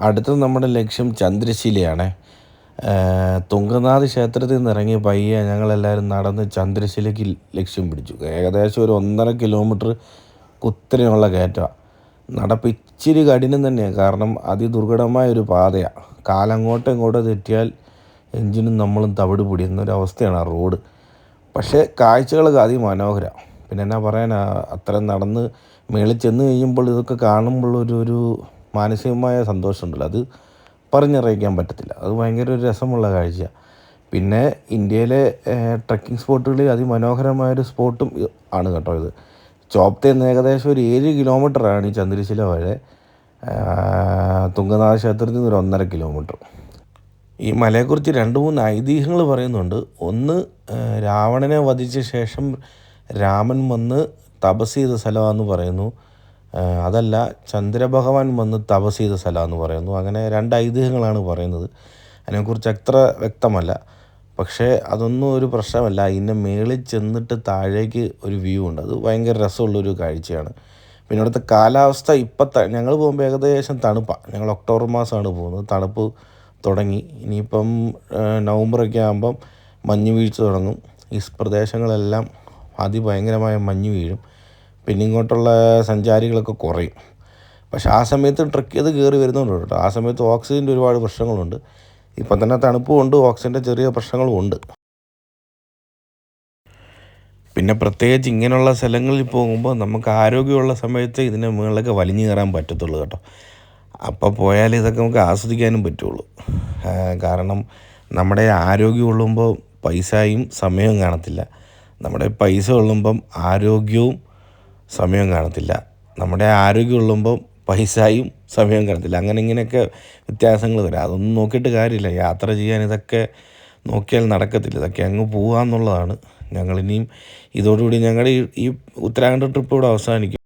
അടുത്ത നമ്മുടെ ലക്ഷ്യം ചന്ദ്രശിലയാണ്. തുങ്കനാഥ് ക്ഷേത്രത്തിൽ നിന്ന് ഇറങ്ങി പയ്യെ ഞങ്ങളെല്ലാവരും നടന്ന് ചന്ദ്രശിലയ്ക്ക് ലക്ഷ്യം പിടിച്ചു. ഏകദേശം ഒരു ഒന്നര കിലോമീറ്റർ കുത്തനെയുള്ള കയറ്റമാണ് നടപ്പ് ഇച്ചിരി കഠിനം തന്നെയാണ് കാരണം അതിദുർഘടമായ ഒരു പാതയാണ് കാലങ്ങോട്ടും ഇങ്ങോട്ടും തെറ്റിയാൽ എഞ്ചിനും നമ്മളും തവിട് പിടിയുന്ന ഒരു അവസ്ഥയാണ് ആ റോഡ്. പക്ഷേ കാഴ്ചകളൊക്കെ അതിമനോഹരമാണ് പിന്നെ എന്നാ പറയാനാ അത്രയും നടന്ന് മേളിൽ ചെന്ന് കഴിയുമ്പോൾ ഇതൊക്കെ കാണുമ്പോൾ ഒരു ഒരു മാനസികമായ സന്തോഷമുണ്ടല്ലോ. അത് പറഞ്ഞറിയിക്കാൻ പറ്റത്തില്ല. അത് ഭയങ്കര ഒരു രസമുള്ള കാഴ്ച പിന്നെ ഇന്ത്യയിലെ ട്രക്കിംഗ് സ്പോട്ടുകളിൽ അതിമനോഹരമായൊരു സ്പോട്ടും ആണ് കേട്ടോ ഇത്. ചോപ്തയിൽ നിന്ന് ഏകദേശം ഒരു ഏഴ് കിലോമീറ്ററാണ് ഈ ചന്ദ്രശില വരെ തുങ്കനാഥ ക്ഷേത്രത്തിൽ നിന്ന് ഒരു ഒന്നര കിലോമീറ്റർ. ഈ മലയെക്കുറിച്ച് രണ്ട് മൂന്ന് ഐതിഹ്യങ്ങൾ പറയുന്നുണ്ട്. ഒന്ന് രാവണനെ വധിച്ച ശേഷം രാമൻ വന്ന് തപസ് ചെയ്ത സ്ഥലമാണെന്ന് പറയുന്നു. അതല്ല ചന്ദ്രഭഗവാൻ വന്ന് തപസ് ചെയ്ത എന്ന് പറയുന്നു. അങ്ങനെ രണ്ട് ഐതിഹ്യങ്ങളാണ് പറയുന്നത്. അതിനെക്കുറിച്ച് അത്ര വ്യക്തമല്ല. പക്ഷേ അതൊന്നും ഒരു പ്രശ്നമല്ല. ഇതിന്റെ മേളിൽ ചെന്നിട്ട് താഴേക്ക് ഒരു വ്യൂ ഉണ്ട്. അത് ഭയങ്കര രസമുള്ളൊരു കാഴ്ചയാണ്. പിന്നെ ഇവിടുത്തെ കാലാവസ്ഥ ഇപ്പം ഞങ്ങൾ പോകുമ്പോൾ ഏകദേശം തണുപ്പാണ് ഞങ്ങൾ ഒക്ടോബർ മാസമാണ് പോകുന്നത്. തണുപ്പ് തുടങ്ങി. ഇനിയിപ്പം നവംബറൊക്കെ ആകുമ്പം മഞ്ഞ് വീഴ്ച തുടങ്ങും. ഈ പ്രദേശങ്ങളെല്ലാം അതിഭയങ്കരമായ മഞ്ഞ് വീഴും. പിന്നെ ഇങ്ങോട്ടുള്ള സഞ്ചാരികളൊക്കെ കുറയും. പക്ഷേ ആ സമയത്ത് ട്രക്ക് ചെയ്ത് കയറി വരുന്നുണ്ട് കേട്ടോ. ആ സമയത്ത് ഓക്സിജന്റെ ഒരുപാട് പ്രശ്നങ്ങളുണ്ട്. ഇപ്പം തന്നെ തണുപ്പും ഉണ്ട് ഓക്സിജന്റെ ചെറിയ പ്രശ്നങ്ങളും ഉണ്ട്. പിന്നെ പ്രത്യേകിച്ച് ഇങ്ങനെയുള്ള സ്ഥലങ്ങളിൽ പോകുമ്പോൾ നമുക്ക് ആരോഗ്യമുള്ള സമയത്ത് ഇതിന്റെ മുകളിലൊക്കെ വലിഞ്ഞു കയറാൻ പറ്റത്തുള്ളൂ കേട്ടോ. അപ്പോൾ പോയാൽ ഇതൊക്കെ നമുക്ക് ആസ്വദിക്കാനും പറ്റുള്ളൂ. കാരണം നമ്മുടെ ആരോഗ്യം ഉള്ളുമ്പോൾ പൈസയും സമയവും കാണത്തില്ല. നമ്മുടെ പൈസ ഉള്ളുമ്പം ആരോഗ്യവും സമയവും കാണത്തില്ല. നമ്മുടെ ആരോഗ്യം ഉള്ളുമ്പം പൈസയും സമയം കാണത്തില്ല. അങ്ങനെ ഇങ്ങനെയൊക്കെ വ്യത്യാസങ്ങൾ വരാം. അതൊന്നും നോക്കിയിട്ട് കാര്യമില്ല. യാത്ര ചെയ്യാൻ ഇതൊക്കെ നോക്കിയാൽ നടക്കത്തില്ല. ഇതൊക്കെ അങ്ങ് പോകാമെന്നുള്ളതാണ് ഞങ്ങളിനിയും ഇതോടുകൂടി ഞങ്ങളുടെ ഈ ഈ ഉത്തരാഖണ്ഡ് ട്രിപ്പ് ഇവിടെ അവസാനിക്കും.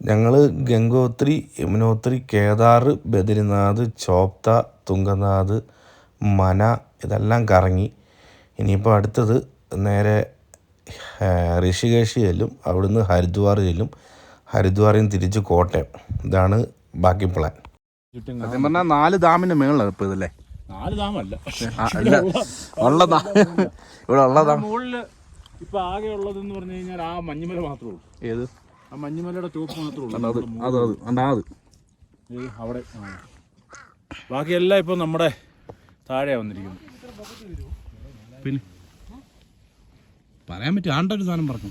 ഞങ്ങൾ ഗംഗോത്രി യമുനോത്രി കേദാർ ബദ്രിനാഥ് ചോപ്ത തുങ്കനാഥ് മന ഇതെല്ലാം കറങ്ങി. ഇനിയിപ്പോൾ അടുത്തത് നേരെ ഋഷികേശ് ചെല്ലും അവിടുന്ന് ഹരിദ്വാർ ചെല്ലും ഹരിദ്വാറിൽ നിന്ന് തിരിച്ച് കോട്ടയം. ഇതാണ് ബാക്കി പ്ലാൻ സത്യം പറഞ്ഞാൽ നാല് ഡാമിന്റെ മേളിലാണ് ഇപ്പൊ ഇതല്ലേ നാല് അല്ല ഉള്ള ഇവിടെ ഉള്ള ഡാം. മുകളിൽ ഇപ്പൊ ആകെ ഉള്ളതെന്ന് പറഞ്ഞു കഴിഞ്ഞാൽ ആ മഞ്ഞുമല മാത്രമേ ഉള്ളൂ. ഏത്? ആ മഞ്ഞുമലയുടെ ടോപ്പ് മാത്രമേ ഉള്ളൂ. അത് അത് അത് അത് അവിടെ ബാക്കിയെല്ലാം ഇപ്പൊ നമ്മുടെ താഴെയാ വന്നിരിക്കുന്നു പിന്നെ? പറയാൻ പറ്റും ആണ്ടൊരു സാധനം പറഞ്ഞു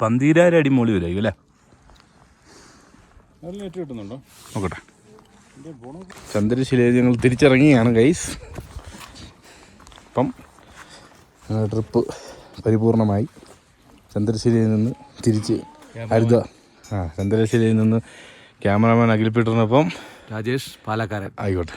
പന്തീരായിരം അടി മോളി വരും അല്ലേ? നെറ്റ് കിട്ടുന്നുണ്ടോ? നോക്കട്ടെ. ചന്ദ്രശിലയിൽ ഞങ്ങൾ തിരിച്ചിറങ്ങിയാണ് ഗൈസ് അപ്പം ട്രിപ്പ് പരിപൂർണമായി. ചന്ദ്രശിലയിൽ നിന്ന് തിരിച്ച് ഹരിത ആ ചന്ദ്രശിലയിൽ നിന്ന് ക്യാമറാമാൻ അഖിൽ പീറ്ററിനൊപ്പം രാജേഷ് പാലക്കാരൻ. ആയിക്കോട്ടെ.